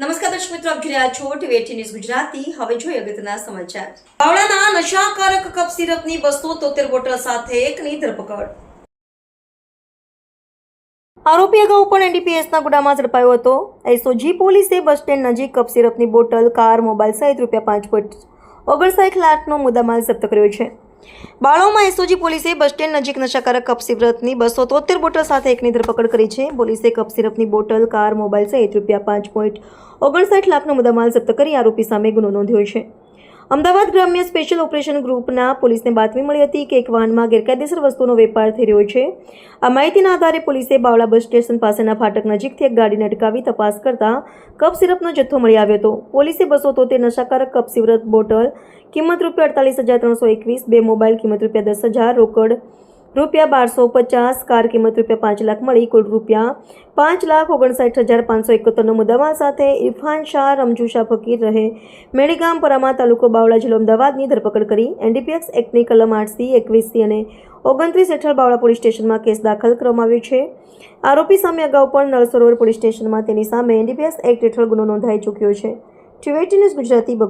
નમસ્કાર દર્શક મિત્રો, આપ જોઈ રહ્યા છો ટીવી ન્યૂઝ ગુજરાતી. હવે જોઈએ અગત્યના સમાચાર. પાવડાના નશાકારક કપ સિરપની બસો તોતેર બોટલ સાથે એકની ધરપકડ. આરોપી અગાઉ પણ એનડીપીએસના ગુડામાં ઝડપાયો હતો. એસઓજી પોલીસે બસ સ્ટેન્ડ નજીક કપ સિરપની બોટલ, કાર, મોબાઈલ સહિત રૂપિયા પાંચ પોઈન્ટ ઓગણસાઠ લાખનો મુદ્દામાલ જપ્ત કર્યો છે. બાળોમાં એસઓજી પોલીસે બસ સ્ટેન્ડ નજીક નશાકારક કપ સિરપની બસો તોતેર બોટલ સાથે એકની ધરપકડ કરી છે. પોલીસે કપ સિરપની બોટલ, કાર, મોબાઈલ સહિત રૂપિયા પાંચ પોઈન્ટ ઓગણસાઠ લાખનો મુદ્દામાલ જપ્ત કરી આરોપી સામે ગુનો નોંધ્યો છે. અમદાવાદ ગ્રામ્ય સ્પેશિયલ ઓપરેશન ગ્રુપના પોલીસને બાતમી મળી હતી કે એક વાહનમાં ગેરકાયદેસર વસ્તુનો વેપાર થઈ રહ્યો છે. આ માહિતીના આધારે પોલીસે બાવળા બસ સ્ટેશન પાસેના ફાટક નજીકથી એક ગાડીને અટકાવી તપાસ કરતા કપ સિરપનો જથ્થો મળી આવ્યો હતો. પોલીસે બસો તોતેર નશાકારક કપ સિરપ બોટલ, કિંમત રૂપિયા અડતાલીસ હજાર ત્રણસો એકવીસ, બે મોબાઈલ, કિંમત રૂપિયા દસ હજાર રોકડ રૂપિયા બારસો પચાસ, કાર કિંમત રૂપિયા પાંચ લાખ મળી, કુલ રૂપિયા પાંચ લાખ ઓગણસાઠ હજાર પાંચસો એકોતેરનો મુદ્દામાલ સાથે ઇરફાન શાહ, રમજુ શાહ ફકીર રહે. મેડીગામ પરામા તાલુકો બાવળા જિલ્લો અમદાવાદની ધરપકડ કરી. એનડીપીએક્સ એક્ટની કલમ આઠસી એકવીસથી અને ઓગણત્રીસ હેઠળ બાવળા પોલીસ સ્ટેશનમાં કેસ દાખલ કરવામાં આવ્યો છે. આરોપી સામે અગાઉ પણ નળ સરોવર પોલીસ સ્ટેશનમાં તેની સામે એનડીપીએસ એક્ટ હેઠળ ગુનો નોંધાઈ ચૂક્યો છે. ટીવેટી ન્યૂઝ ગુજરાતી